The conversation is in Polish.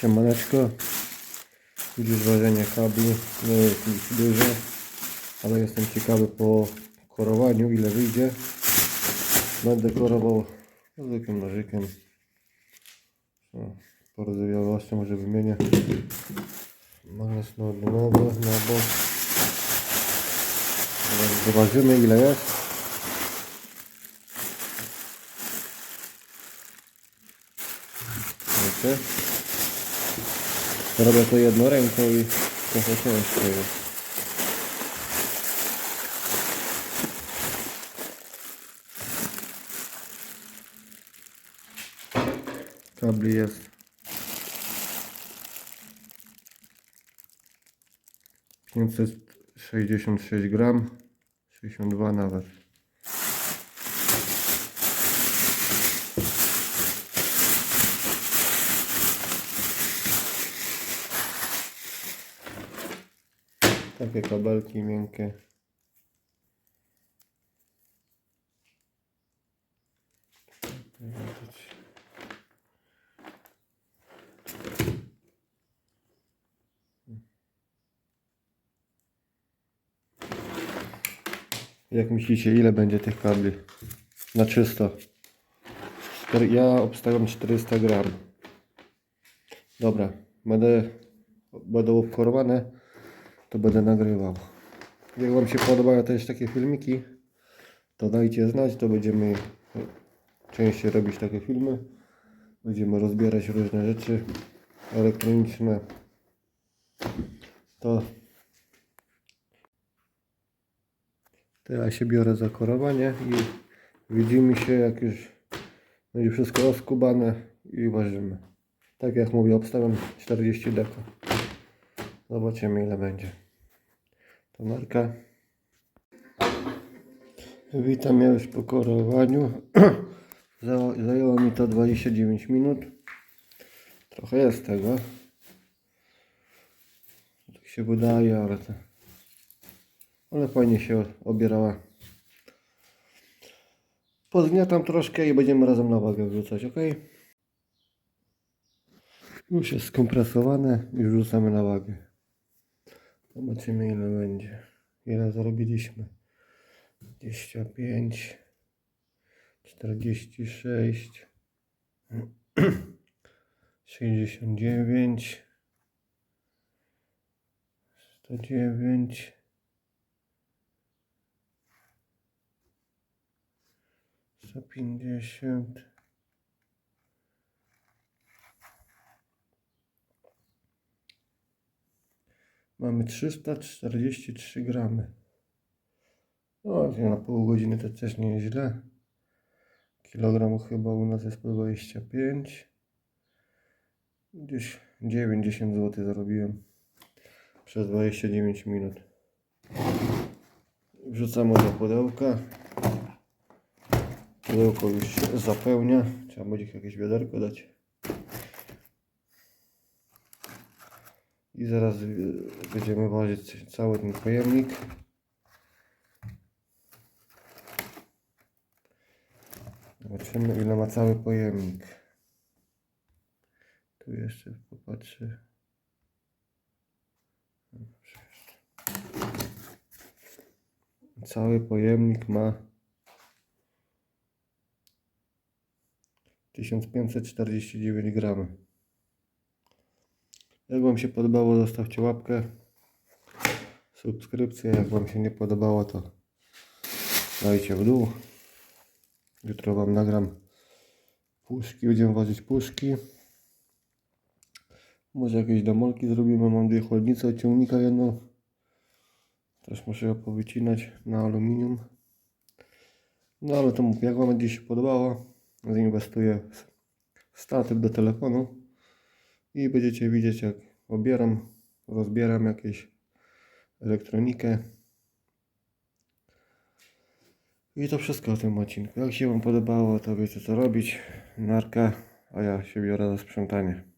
Siemaneczko. Widzisz ważenie kabli. Nie jest nic duże, ale jestem ciekawy po korowaniu ile wyjdzie. Będę korował zwykłym nożykiem. O, Porozwiałością może wymienię. Magnes nowy na bok. Zobaczymy ile jest. Wiecie? Robię to jedną ręką i trochę ciężko jest. Kabli jest 566 gram 62 nawet Takie kabelki miękkie. Jak myślicie, ile będzie tych kabli? Na czysto. Ja obstawiam 400 gram. Dobra, będę, będą obkorowane to będę nagrywał. Jak Wam się podobają też takie filmiki, to dajcie znać, to będziemy częściej robić takie filmy. Będziemy rozbierać różne rzeczy elektroniczne. To, to ja się biorę za korowanie i widzimy się jak już będzie wszystko rozkubane i ważymy. Tak jak mówię, obstawiam 40 deko. Zobaczymy ile będzie. To marka. Witam ja już po korowaniu. Zajęło mi to 29 minut. Trochę jest tego. Tak się wydaje, ale to... Ale fajnie się obierała. Pozgniatam troszkę i będziemy razem na wagę wrzucać, ok? Już jest skompresowane i wrzucamy na wagę. Zobaczymy ile będzie. Ile zarobiliśmy. 25 46 69 109 150 Mamy 343 gramy. O, na pół godziny to też nie jest źle. Kilogram chyba u nas jest po 25. Gdzieś 90 zł zarobiłem przez 29 minut. Wrzucamy do pudełka. Pudełko już się zapełnia. Trzeba będzie jakieś wiaderko dać. I zaraz y, będziemy ważyć cały ten pojemnik. Zobaczymy ile ma cały pojemnik. Tu jeszcze popatrzę. Cały pojemnik ma 1549 gramy. Jak Wam się podobało, zostawcie łapkę, subskrypcję. Jak Wam się nie podobało, to dajcie w dół. Jutro Wam nagram puszki, będziemy ważyć puszki. Może jakieś domolki zrobimy. Mam dwie chłodnice od ciągnika jedną. Też muszę ją powycinać na aluminium. No ale to jak Wam będzie się podobało, zainwestuję w statyw do telefonu i będziecie widzieć jak obieram, rozbieram jakieś elektronikę. I to wszystko o tym odcinku. Jak się Wam podobało, to wiecie co robić. Narka, a ja się biorę za sprzątanie.